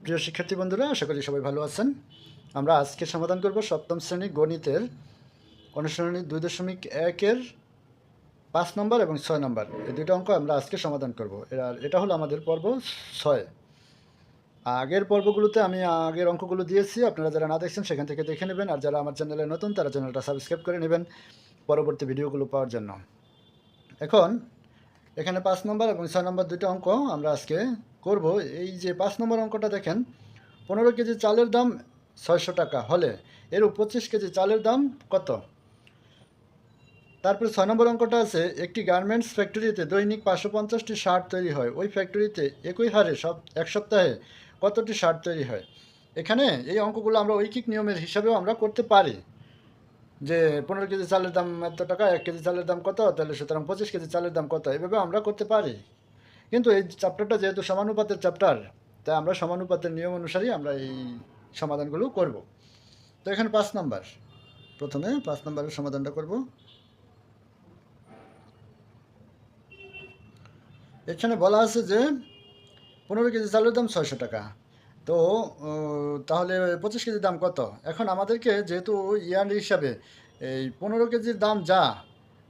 প্রিয় শিক্ষার্থী বন্ধুরা, আশা করি সবাই ভালো আছেন। আমরা আজকে সমাধান করব সপ্তম শ্রেণি গণিতের অনুশীলনী দুই দশমিক একের পাঁচ নম্বর এবং ছয় নম্বর। এই দুটো অঙ্ক আমরা আজকে সমাধান করব। আর এটা হলো আমাদের পর্ব ছয়। আগের পর্বগুলোতে আমি আগের অঙ্কগুলো দিয়েছি, আপনারা যারা না দেখছেন সেখান থেকে দেখে নেবেন, আর যারা আমার চ্যানেলে নতুন তারা চ্যানেলটা সাবস্ক্রাইব করে নেবেন পরবর্তী ভিডিওগুলো পাওয়ার জন্য। এখন, এখানে পাঁচ নম্বর এবং ছয় নম্বর দুটো অঙ্ক আমরা আজকে করব, এই যে পাঁচ নম্বর অঙ্কটা দেখেন, পনেরো কেজি চালের দাম ছয়শো টাকা হলে, এর পঁচিশ কেজি চালের দাম কত? তারপরে ছয় নম্বর অঙ্কটা আছে, একটি গার্মেন্টস ফ্যাক্টরিতে দৈনিক পাঁচশো পঞ্চাশটি শার্ট তৈরি হয়, ওই ফ্যাক্টরিতে একই হারে সব, এক সপ্তাহে কতটি শার্ট তৈরি হয়? এখানে এই অঙ্কগুলো আমরা ঐকিক নিয়মের হিসাবেও আমরা করতে পারি। যে পনেরো কেজি চালের দাম এত টাকা, এক কেজি চালের দাম কত, তাহলে সুতরাং পঁচিশ কেজি চালের দাম কত এভাবে আমরা করতে পারি। কিন্তু এই চ্যাপ্টারটা যেহেতু সমানুপাতের চ্যাপ্টার তাই আমরা সমানুপাতের নিয়ম অনুসারেই আমরা এই সমাধানগুলো করব। তো এখানে পাঁচ নাম্বার। প্রথমে পাঁচ নাম্বারের সমাধানটা করব। এখানে বলা আছে যে পনেরো কেজি চালের দাম ছয়শো টাকা। তো তাহলে পঁচিশ কেজির দাম কত? এখন আমাদেরকে যেহেতু ইয়ার হিসাবে এই পনেরো কেজির দাম যা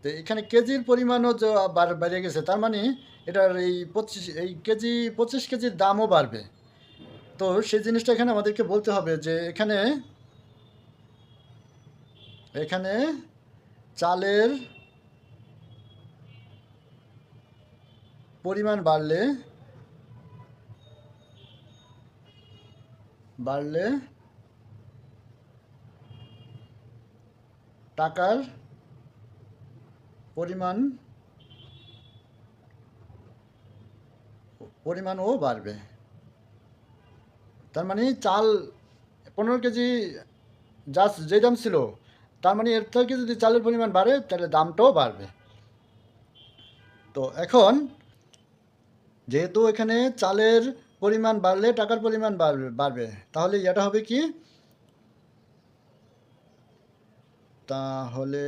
তো এখানে কেজির পরিমাণও বেড়ে গেছে। তার মানে এটার এই পঁচিশ, এই কেজি, পঁচিশ কেজির দামও বাড়বে। তো সেই জিনিসটা এখানে আমাদেরকে বলতে হবে যে এখানে এখানে চালের পরিমাণ বাড়লে বাড়লে টাকার পরিমাণ, পরিমাণও বাড়বে। তার মানে চাল পনেরো কেজি যা যে দাম ছিল, তার মানে এর থেকে যদি চালের পরিমাণ বাড়ে, তাহলে দামটাও বাড়বে। তো এখন যেহেতু এখানে চালের পরিমাণ বাড়লে, টাকার পরিমাণ বাড়বে বাড়বে, তাহলে এটা হবে কি? তাহলে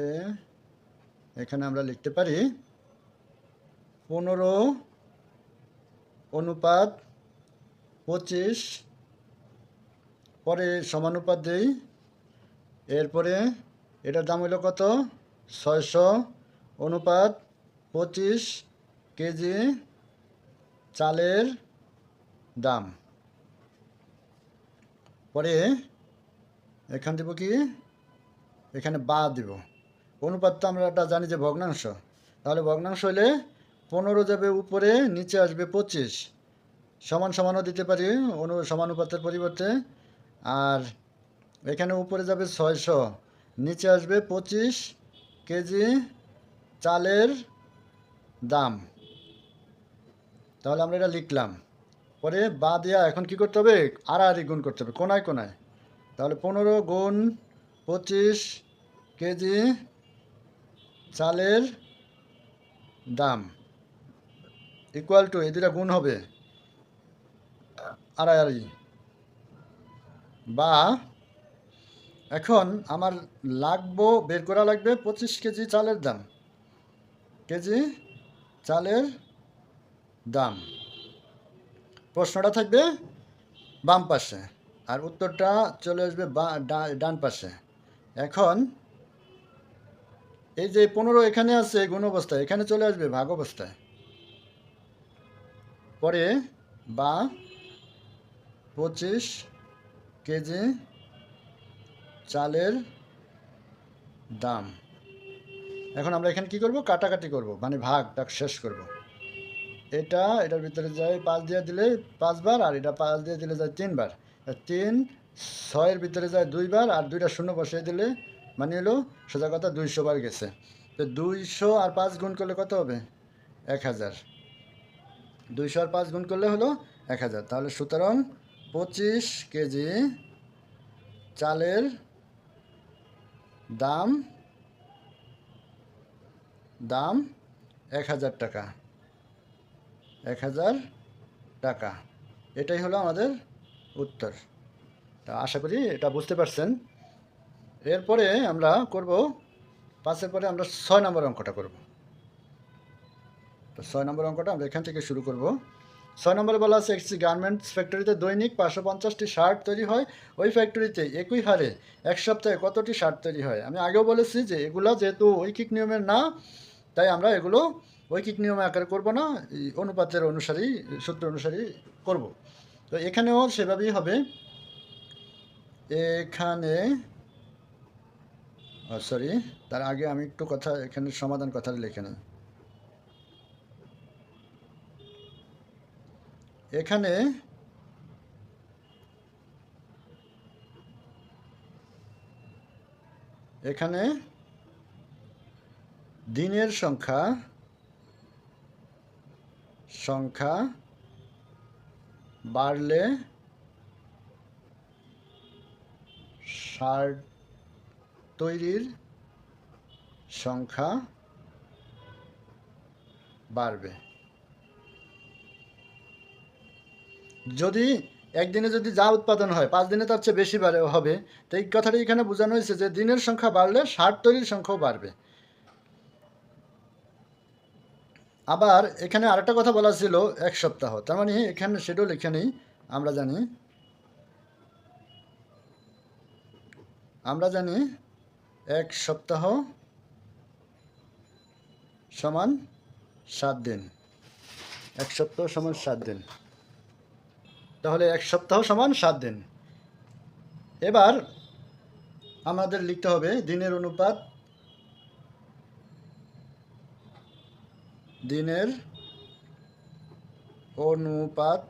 এখানে আমরা লিখতে পারি পনেরো অনুপাত পঁচিশ, পরে সমানুপাত দিই, এরপরে এটার দাম হলো কত? ছয়শো অনুপাত পঁচিশ কেজি চালের দাম। পরে এখান দেবো কি? এখানে বা দিব। অনুপাত তো আমরা একটা জানি যে ভগ্নাংশ। তাহলে ভগ্নাংশ হলে পনেরো যাবে উপরে, নিচে আসবে পঁচিশ। সমান সমানও দিতে পারি, অনু, সমানুপাতের পরিবর্তে। আর এখানে উপরে যাবে ছয়শো, নিচে আসবে পঁচিশ কেজি চালের দাম। তাহলে আমরা এটা লিখলাম। পরে বা দেওয়া এখন কি করতে হবে? আড়াআড়ি গুণ করতে হবে, কোনায় কোনায়। তাহলে পনেরো গুণ পঁচিশ কেজি চালের দাম ইকুয়াল টু এই দুটা গুণ হবে আড়াআড়ি বা এখন আমার লাগবো, বের করা লাগবে পঁচিশ কেজি চালের দাম। কেজি চালের দাম। প্রশ্নটা থাকবে বাম পাশে, আর উত্তরটা চলে আসবে বা- ডান পাশে। এখন এই যে পনেরো এখানে আছে গুণ অবস্থায়, এখানে চলে আসবে ভাগ অবস্থায়। পরে বা পঁচিশ কেজি চালের দাম। এখন আমরা এখানে কি করব? কাটাকাটি করব মানে ভাগটা শেষ করব। এটা, এটার ভিতরে যায় পাঁচ দিয়ে দিলে পাঁচবার আর এটা পাঁচ দিয়ে দিলে যায় তিনবার। তিন, ছয়ের ভিতরে যায় দুইবার আর দুইটা শূন্য বসিয়ে দিলে মানে হলো সোজা কথা দুইশো বার গেছে। তো দুইশো আর পাঁচ গুণ করলে কত হবে? এক হাজার। দুইশো আর পাঁচ গুণ করলে হলো এক হাজার। তাহলে সুতরাং পঁচিশ কেজি চালের দাম দাম এক হাজার টাকা। এক হাজার টাকা। এটাই হলো আমাদের উত্তর। তা আশা করি এটা বুঝতে পারছেন। এরপরে আমরা করব, পাঁচের পরে আমরা ছয় নম্বর অঙ্কটা করব। তো ছয় নম্বর অঙ্কটা আমরা এখান থেকে শুরু করব। ছয় নম্বরে বলা আছে একটি গার্মেন্টস ফ্যাক্টরিতে দৈনিক পাঁচশো পঞ্চাশটি শার্ট তৈরি হয়। ওই ফ্যাক্টরিতে একই হারে এক সপ্তাহে কতটি শার্ট তৈরি হয়? আমি আগেও বলেছি যে এগুলো যেহেতু ঐকিক নিয়মের না, তাই আমরা এগুলো ঐকিক নিয়মে আকারে করব না অনুপাতের অনুসারেই, সূত্র অনুসারেই করব। তো এখানেও সেভাবেই হবে। এখানে সরি তার আগে আমি একটু কথা, এখানে সমাধান কথাটা লিখে নিই এখানে এখানে দিনের সংখ্যা সংখ্যা বাড়লে শার্ট তৈরির সংখ্যা বাড়বে। যদি একদিনে যদি যা উৎপাদন হয়, পাঁচ দিনে তার চেয়ে বেশি বাড়ে, হবে। তো এই কথাটা এখানে বোঝানো হয়েছে যে দিনের সংখ্যা বাড়লে শার্ট তৈরির সংখ্যাও বাড়বে। আবার এখানে আরেকটা কথা বলা ছিল, এক সপ্তাহ। তার মানে এখানে সেটাও লিখে নেই, আমরা জানি। আমরা জানি এক সপ্তাহ সমান সাত দিন। এক সপ্তাহ সমান সাত দিন। তাহলে এক সপ্তাহ সমান সাত দিন। এবার আমাদের লিখতে হবে দিনের অনুপাত দিনের অনুপাত।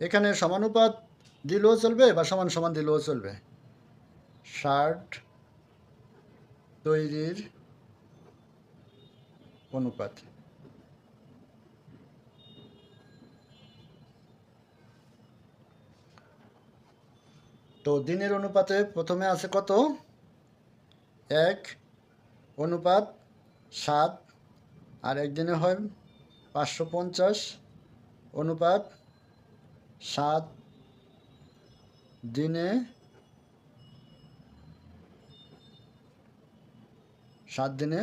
এখানে সমানুপাত দিলেও চলবে বা সমান সমান দিলেও চলবে। শার্ট তৈরির অনুপাত। তো দিনের অনুপাতে প্রথমে আছে কত? এক, অনুপাত সাত, আর একদিনে হয় পাঁচশো পঞ্চাশ, অনুপাত সাত, দিনে সাত দিনে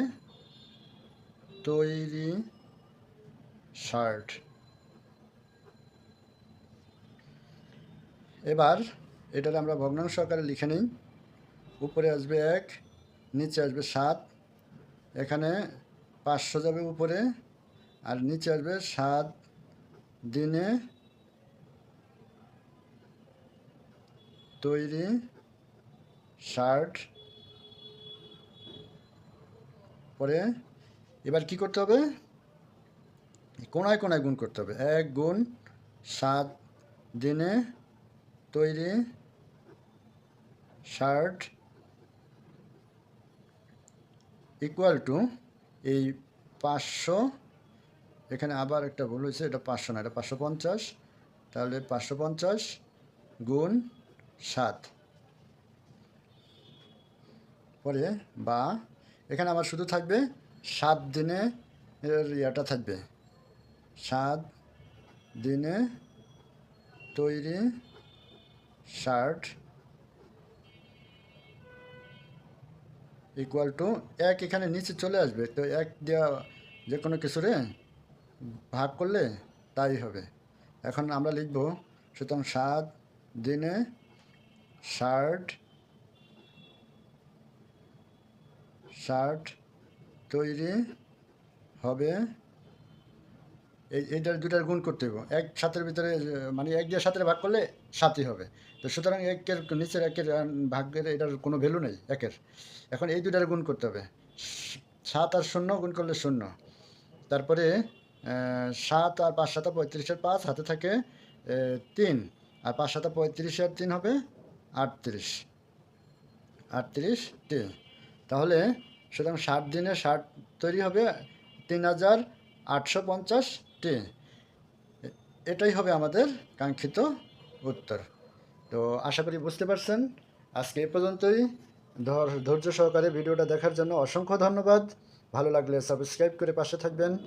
তৈরি শার্ট। এবার এটার আমরা ভগ্নাংশ আকারে লিখে নিই। উপরে আসবে এক, নিচে আসবে সাত, এখানে পাঁচশো যাবে উপরে, আর নিচে আসবে সাত দিনে তৈরি শার্ট। পরে এবার কি করতে হবে? কোনায় কোনায় গুণ করতে হবে। এক গুণ সাত দিনে তৈরি শার্ট ইকুয়াল টু এই পাঁচশো। এখানে আবার একটা ভুল হয়েছে, এটা পাঁচশো না, এটা পাঁচশো পঞ্চাশ। তাহলে পাঁচশো পঞ্চাশ গুণ সাত। পরে বা এখানে আমার শুধু থাকবে সাত দিনে এর ইয়েটা থাকবে। সাত দিনে তৈরি শার্ট ইকুয়াল টু এক এখানে নিচে চলে আসবে। তো এক দেওয়া যে কোনো কিছুরে ভাগ করলে তাই হবে। এখন আমরা লিখব, সুতরাং সাত দিনে শার্ট শার্ট তৈরি হবে। এই, এইটার দুটার গুণ করতে হবে। এক সাতের ভিতরে মানে এক দিয়ে সাতের ভাগ করলে সাতই হবে। তো সুতরাং একের নিচের একের ভাগের এটার কোনো ভ্যালু নেই, একের। এখন এই দুটার গুণ করতে হবে। সাত আর শূন্য গুণ করলে শূন্য। তারপরে সাত আর পাঁচ সাতা পঁয়ত্রিশের পাঁচ, হাতে থাকে তিন। আর পাঁচ সাতা পঁয়ত্রিশের তিন হবে আটত্রিশ। আটত্রিশ, তিন। তাহলে সুতরাং ষাট দিনে ষাট তৈরি হবে তিন হাজার আটশো এটাই হবে আমাদের কাঙ্ক্ষিত উত্তর। তো আশা করি বুঝতে পারছেন। আজকে এ পর্যন্তই। ধর- ধৈর্য সহকারে ভিডিওটা দেখার জন্য অসংখ্য ধন্যবাদ। ভালো লাগলে সাবস্ক্রাইব করে পাশে থাকবেন।